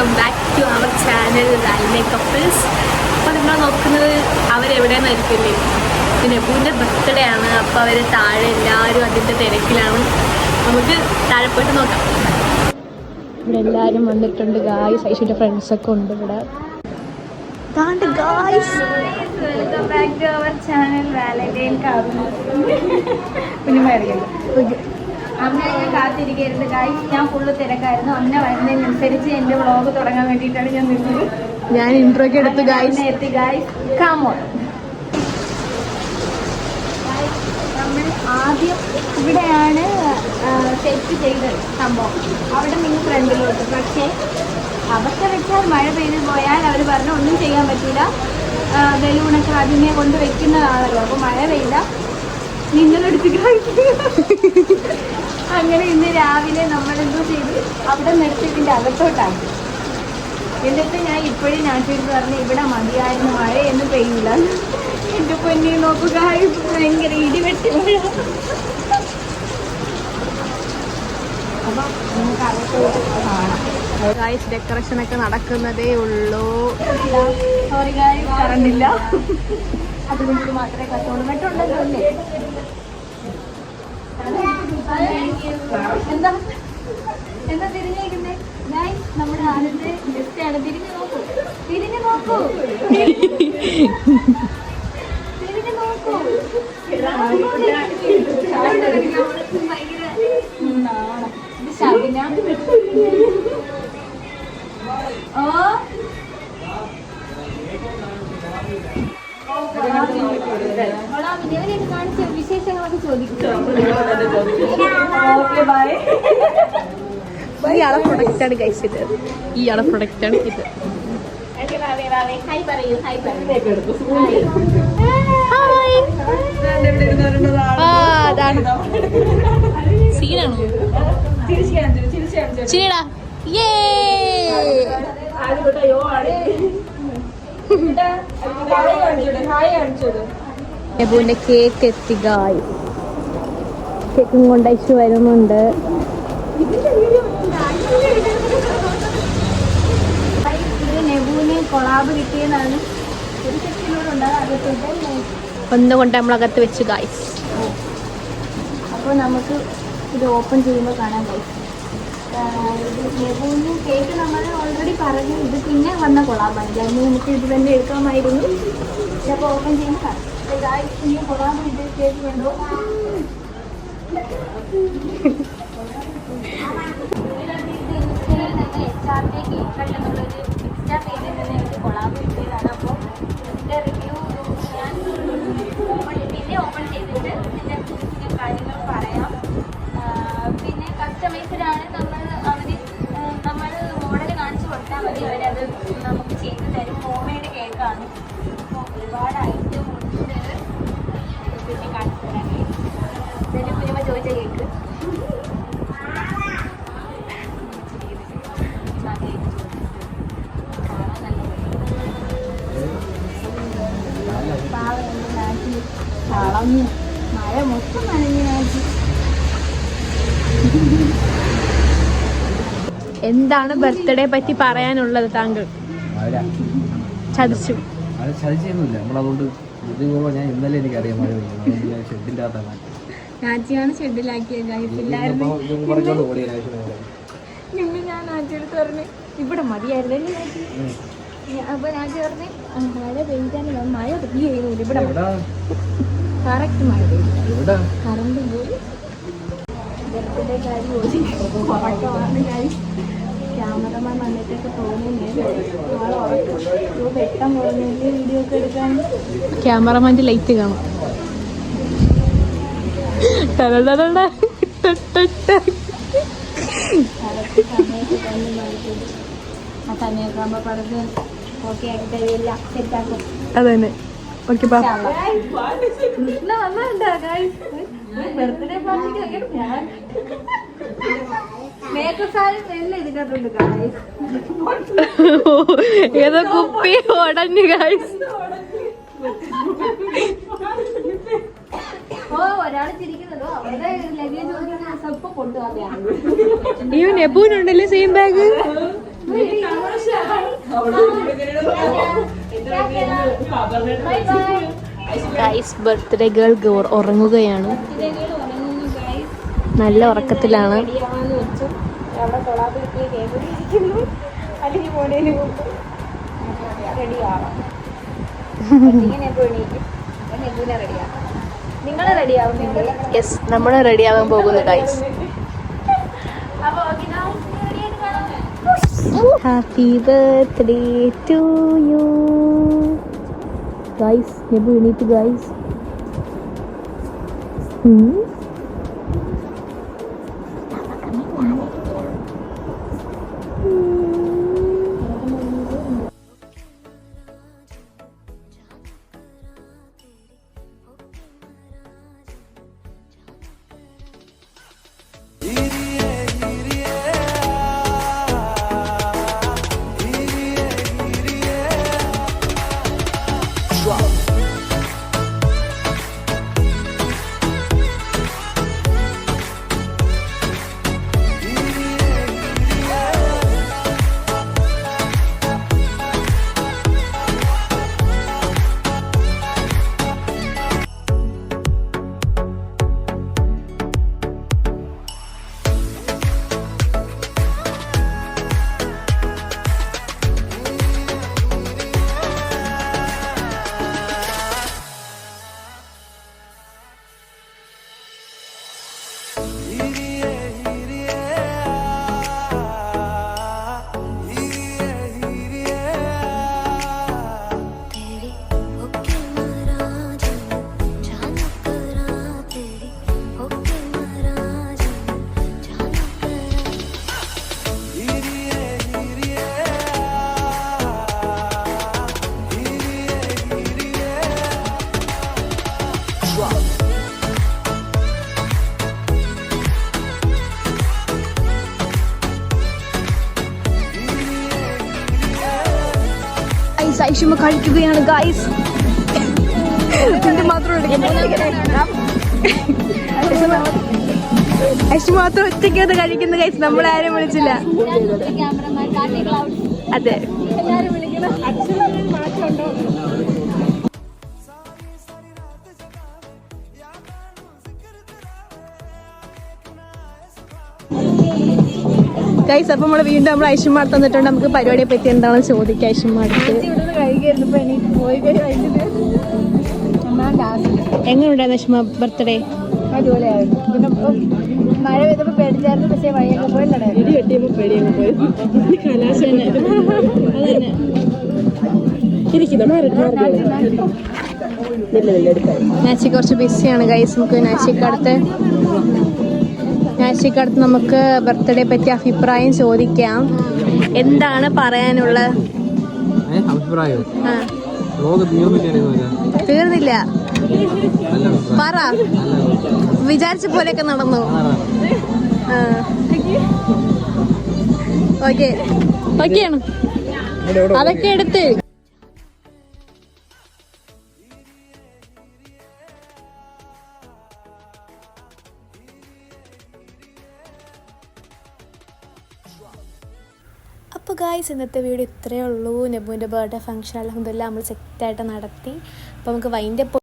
Welcome back to our channel റാൽമേ couples അപ്പോൾ നിങ്ങൾ നോക്കുന്നത് അവരെവിടെയെന്നായിരിക്കില്ലേ പിന്നെ നെബുവിന്റെ ബർത്ത്ഡേ ആണ്. അപ്പോൾ അവരെ താഴെ എല്ലാവരും അതിന്റെ തിരക്കിലാണ്. നമുക്ക് താഴെ പോയിട്ട് നോക്കാം. ഇവിടെ എല്ലാവരും വന്നിട്ടുണ്ട് ഗായ്സ് ഐശ്വര്യ ഫ്രണ്ട്സൊക്കെ ഉണ്ട് ഇവിടെ. Guys welcome back to our channel Valentine കുഞ്ഞുമായിരിക്കും അമ്മ ഞാൻ കാത്തിരിക്കരുത് ഗായ്സ് ഞാൻ ഫുള്ള് തിരക്കായിരുന്നു. അമ്മ വരുന്നതിനനുസരിച്ച് എന്റെ വ്ളോഗ് തുടങ്ങാൻ വേണ്ടിയിട്ടാണ് ഞാൻ നിന്നത്. ഞാൻ ഇൻട്രോക്ക് എടുത്തു ഗായ്സ് എത്തി ഗായ്സ് കാമോൺ നമ്മൾ ആദ്യം ഇവിടെയാണ് സെറ്റ് ചെയ്തത് സംഭവം. അവിടെ നിങ്ങൾ ഫ്രണ്ടിലോട്ട്. പക്ഷേ അവസ്ഥ വെച്ചാൽ മഴ പെയ്ത് പോയാൽ അവർ പറഞ്ഞു ഒന്നും ചെയ്യാൻ പറ്റില്ല. ബലൂണൊക്കെ അതിനെ കൊണ്ട് വെക്കുന്നതാണല്ലോ. അപ്പോൾ മഴ പെയ്ത നിങ്ങളെടുത്ത് അങ്ങനെ ഇന്ന് രാവിലെ നമ്മൾ നമ്മളെന്തോ ചെയ്ത്? അവിടെ നിർത്തിയിട്ടിന്റെ അകത്തോട്ടാക്കി എന്നിട്ട് ഞാൻ ഇപ്പോഴും നാട്ടിൽ പറഞ്ഞ ഇവിടെ മതിയായിരുന്നു മഴയൊന്നും പെയ്യില്ല എന്റെ പൊന്നെ നോക്കുക ഭയങ്കര ഇടിവെട്ടി മഴ. അപ്പൊ നമുക്ക് അകത്തോട്ട് കാണാം. ഗായ്സ് ഡെക്കറേഷൻ ഒക്കെ നടക്കുന്നതേ ഉള്ളൂ. സോറി ഗായ് കറണ്ടില്ല അതുകൊണ്ട് മാത്രമേ കത്തോളൂ മറ്റുണ്ടല്ലോ എന്താ? എന്താ തിരിഞ്ഞേക്കുന്നേ? ഞാൻ നമ്മുടെ ആദ്യത്തെ ഗസ്റ്റ് ആണ്. തിരിഞ്ഞു നോക്കൂ. തിരിഞ്ഞു നോക്കൂ. തിരിഞ്ഞു നോക്കൂ. ഭയങ്കര. ഇത് ശകുന ഓക്കെ ബൈ ഇയാളെ പ്രൊഡക്റ്റ് ആണ് കഴിച്ചത് ഇത്. ഇയാളെ പ്രൊഡക്റ്റ് ആണ് ഇത്. സീനാണോ? ചിരിടാ. യേ നെബുവിന്റെ കേക്ക് എത്തികായി കേക്കും കൊണ്ട് അയച്ചു വരുന്നുണ്ട്. ഒന്ന് കൊണ്ട് നമ്മളകത്ത് വെച്ച് ഗായ്സ് അപ്പോൾ നമുക്ക് ഇത് ഓപ്പൺ ചെയ്യുമ്പോൾ കാണാൻ കഴിയും കേക്ക് നമ്മൾ ഓൾറെഡി പറഞ്ഞു. ഇത് പിന്നെ വന്ന കൊളാബാണ് അന്ന് നമുക്ക് ഇത് തന്നെ എടുക്കാമായിരുന്നു. ചിലപ്പോൾ ഓപ്പൺ ചെയ്യുമ്പോൾ കാണാം. കൊളാബ് ഇത് കേക്ക് വേണ്ടോ കൊളാബ് കളഞ്ഞു മഴ മൊത്തം നനഞ്ഞു നാട്ടിൽ എന്താണ് ബർത്ത്ഡേ പറ്റി പറയാനുള്ളത് താങ്കൾ? ചതിച്ചു. അത് ചതിച്ചൊന്നുമില്ല. നമ്മളതുകൊണ്ട് ഞാൻ ഇന്നലെ എനിക്കറിയാം മഴ പെയ്യുന്നു ഷെഡിന്റെ അകത്താണ് നാച്ചിയാണ് ഷെഡിലാക്കിയത്. ഞങ്ങൾ ഞാൻ നാച്ചിയെടുത്ത് പറഞ്ഞു ഇവിടെ മതിയായിരുന്നു അപ്പൊ നാച്ചി പറഞ്ഞു "ആ, മഴ പെയ്താലും മഴ പെയ്യുന്നില്ല. ഇവിടെ എവിടാ? കറക്റ്റ് മഴ പെയ്തു എവിടാ? കറണ്ട് പോയി. ബർത്ത്ഡേ കാര്യം ഉറക്കമാണ് കാര്യം ക്യാമറമാൻ വന്നിട്ടൊക്കെ തോന്നുന്നില്ല ആൾ ഉറക്കം വെട്ടം കുറഞ്ഞില്ല വീഡിയോ ഒക്കെ എടുക്കാൻ. ക്യാമറമാന്റെ ലൈറ്റ് കാണാം. സമയത്ത് തന്നെ ആകുമ്പോൾ പറഞ്ഞ് ഓക്കെ തന്നെ ഓക്കെ ബർത്ത്ഡേ പാർട്ടിക്ക് ഞാൻ. ഏതോ കുപ്പി ഉടഞ്ഞു ഗായ്സ് ഈ നെബൂനുണ്ടല്ലേ same bag guys birthday girl ഉറങ്ങുകയാണ്. നല്ല ഉറക്കത്തിലാണ്. യെസ് നമ്മൾ റെഡിയാവാൻ പോകുന്നു ഗൈസ് അപ്പോൾ ഓക്കെ റെഡിയായിട്ട് കാണാം happy birthday to you guys Nebu എണീറ്റ് ഗൈസ് ഐഷുമ കഴിക്കുകയാണ് ഗൈസ് മാത്രം ഐഷു മാത്രം ഒറ്റയ്ക്കത് കഴിക്കുന്ന ഗൈസ് നമ്മളാരും വിളിച്ചില്ല. അതെ. എല്ലാരും വിളിക്കണം ഗൈസ് അപ്പൊ നമ്മൾ വീണ്ടും നമ്മൾ ഐഷുമാർ തന്നിട്ടുണ്ട് നമുക്ക് പരിപാടിയെ പറ്റി എന്താണെന്ന് ചോദിക്കാം ലാസ്റ്റ് എങ്ങനെയുണ്ടായിരുന്നു ഐഷുമ ബർത്ത്ഡേ അടിപൊളിയായിരുന്നു പിന്നെ ഇപ്പം മഴ പെയ്തപ്പോൾ പേടിച്ചായിരുന്നു പക്ഷേ വഴിയൊക്കെ പോയി പേടിയൊക്കെ പോയി നാച്ചി കുറച്ച് ബിസിയാണ് ഗൈസ് നമുക്ക് നാച്ചിക്ക് അടുത്ത് അടുത്ത് നമുക്ക് ബർത്ത്ഡേ പറ്റി അഭിപ്രായം ചോദിക്കാം. എന്താണ് പറയാനുള്ള അഭിപ്രായം? തീർന്നില്ല. പറ. വിചാരിച്ച പോലെയൊക്കെ നടന്നു. ഓക്കെ. ഓക്കെയാണ്. അതൊക്കെ എടുത്ത്. അപ്പോൾ ഗായ്സ് ഇന്നത്തെ വീഡിയോ ഇത്രയേ ഉള്ളൂ. നെബുവിന്റെ ബർത്ത്ഡേ ഫംഗ്ഷൻ അലഹമില്ല നമ്മൾ സെറ്റായിട്ട് നടത്തി. അപ്പോൾ നമുക്ക് വൈൻഡപ്പ്